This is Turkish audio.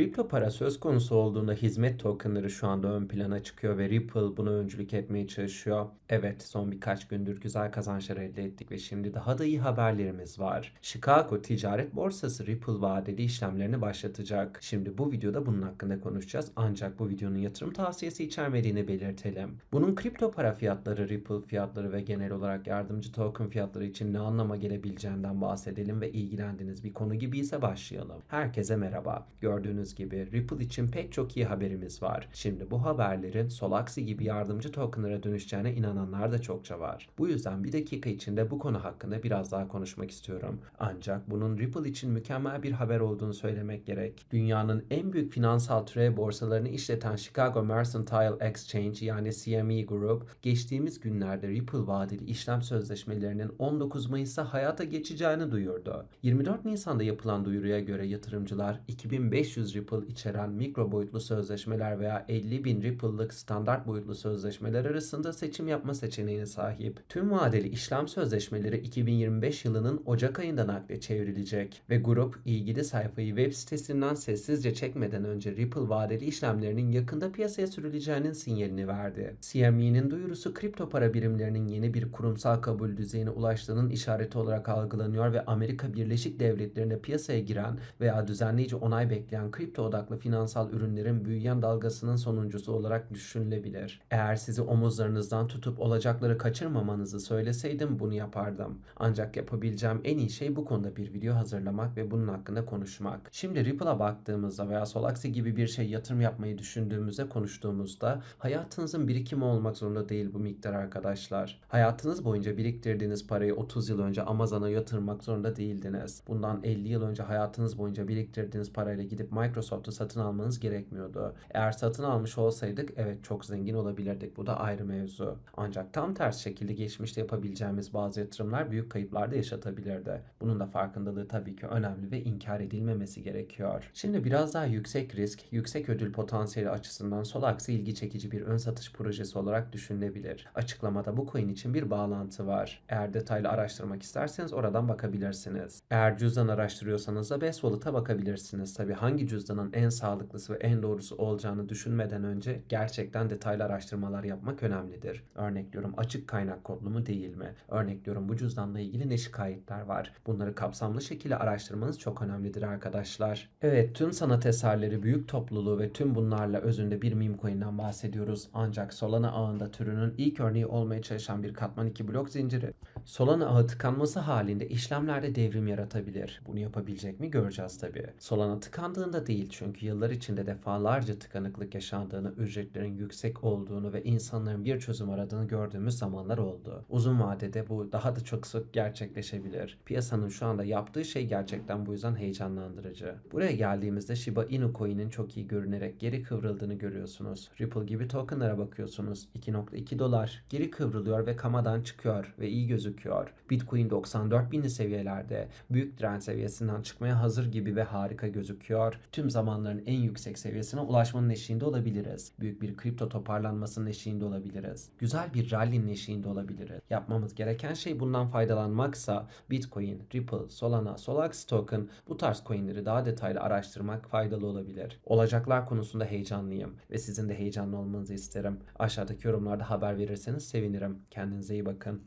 Kripto para söz konusu olduğunda hizmet tokenları şu anda ön plana çıkıyor ve Ripple buna öncülük etmeye çalışıyor. Evet, son birkaç gündür güzel kazançlar elde ettik ve şimdi daha da iyi haberlerimiz var. Chicago Ticaret Borsası Ripple vadeli işlemlerini başlatacak. Şimdi bu videoda bunun hakkında konuşacağız ancak bu videonun yatırım tavsiyesi içermediğini belirtelim. Bunun kripto para fiyatları, Ripple fiyatları ve genel olarak yardımcı token fiyatları için ne anlama gelebileceğinden bahsedelim ve ilgilendiğiniz bir konu gibi ise başlayalım. Herkese merhaba. Gördüğünüz gibi Ripple için pek çok iyi haberimiz var. Şimdi bu haberlerin Solaxi gibi yardımcı tokenlara dönüşeceğine inananlar da çokça var. Bu yüzden bir dakika içinde bu konu hakkında biraz daha konuşmak istiyorum. Ancak bunun Ripple için mükemmel bir haber olduğunu söylemek gerek. Dünyanın en büyük finansal türev borsalarını işleten Chicago Mercantile Exchange yani CME Group geçtiğimiz günlerde Ripple vadeli işlem sözleşmelerinin 19 Mayıs'ta hayata geçeceğini duyurdu. 24 Nisan'da yapılan duyuruya göre yatırımcılar 2500 Ripple içeren mikro boyutlu sözleşmeler veya 50.000 Ripple'lık standart boyutlu sözleşmeler arasında seçim yapma seçeneğine sahip. Tüm vadeli işlem sözleşmeleri 2025 yılının Ocak ayında nakde çevrilecek ve grup ilgili sayfayı web sitesinden sessizce çekmeden önce Ripple vadeli işlemlerinin yakında piyasaya sürüleceğinin sinyalini verdi. CME'nin duyurusu kripto para birimlerinin yeni bir kurumsal kabul düzeyine ulaştığının işareti olarak algılanıyor ve Amerika Birleşik Devletleri'nde piyasaya giren veya düzenleyici onay bekleyen kripto odaklı finansal ürünlerin büyüyen dalgasının sonuncusu olarak düşünülebilir. Eğer sizi omuzlarınızdan tutup olacakları kaçırmamanızı söyleseydim bunu yapardım. Ancak yapabileceğim en iyi şey bu konuda bir video hazırlamak ve bunun hakkında konuşmak. Şimdi Ripple'a baktığımızda veya Solaxi gibi bir şey yatırım yapmayı düşündüğümüzde konuştuğumuzda hayatınızın birikimi olmak zorunda değil bu miktar arkadaşlar. Hayatınız boyunca biriktirdiğiniz parayı 30 yıl önce Amazon'a yatırmak zorunda değildiniz. Bundan 50 yıl önce hayatınız boyunca biriktirdiğiniz parayla gidip Microsoft'u satın almanız gerekmiyordu. Eğer satın almış olsaydık evet çok zengin olabilirdik. Bu da ayrı mevzu. Ancak tam ters şekilde geçmişte yapabileceğimiz bazı yatırımlar büyük kayıplar da yaşatabilirdi. Bunun da farkındalığı tabii ki önemli ve inkar edilmemesi gerekiyor. Şimdi biraz daha yüksek risk, yüksek ödül potansiyeli açısından Solax'i ilgi çekici bir ön satış projesi olarak düşünülebilir. Açıklamada bu coin için bir bağlantı var. Eğer detaylı araştırmak isterseniz oradan bakabilirsiniz. Eğer cüzdan araştırıyorsanız da Best Wallet'a bakabilirsiniz. Tabii hangi cüzdanın en sağlıklısı ve en doğrusu olacağını düşünmeden önce gerçekten detaylı araştırmalar yapmak önemlidir. Örnekliyorum açık kaynak kodlu mu değil mi? Örnekliyorum bu cüzdanla ilgili ne şikayetler var? Bunları kapsamlı şekilde araştırmanız çok önemlidir arkadaşlar. Evet tüm sanat eserleri, büyük topluluğu ve tüm bunlarla özünde bir meme coin'den bahsediyoruz. Ancak Solana ağında türünün ilk örneği olmaya çalışan bir katman 2 blok zinciri. Solana ağı tıkanması halinde işlemlerde devrim yaratabilir. Bunu yapabilecek mi göreceğiz tabii. Solana tıkandığında değil çünkü yıllar içinde defalarca tıkanıklık yaşandığını, ücretlerin yüksek olduğunu ve insanların bir çözüm aradığını gördüğümüz zamanlar oldu. Uzun vadede bu daha da çok sık gerçekleşebilir. Piyasanın şu anda yaptığı şey gerçekten bu yüzden heyecanlandırıcı. Buraya geldiğimizde Shiba Inu coin'in çok iyi görünerek geri kıvrıldığını görüyorsunuz. Ripple gibi tokenlara bakıyorsunuz. 2.2 dolar geri kıvrılıyor ve kamadan çıkıyor ve iyi gözüküyor. Bitcoin 94 binli seviyelerde büyük direnç seviyesinden çıkmaya hazır gibi ve harika gözüküyor. Tüm zamanların en yüksek seviyesine ulaşmanın eşiğinde olabiliriz. Büyük bir kripto toparlanmasının eşiğinde olabiliriz. Güzel bir rally'nin eşiğinde olabiliriz. Yapmamız gereken şey bundan faydalanmaksa Bitcoin, Ripple, Solana, Solax token bu tarz coinleri daha detaylı araştırmak faydalı olabilir. Olacaklar konusunda heyecanlıyım ve sizin de heyecanlı olmanızı isterim. Aşağıdaki yorumlarda haber verirseniz sevinirim. Kendinize iyi bakın.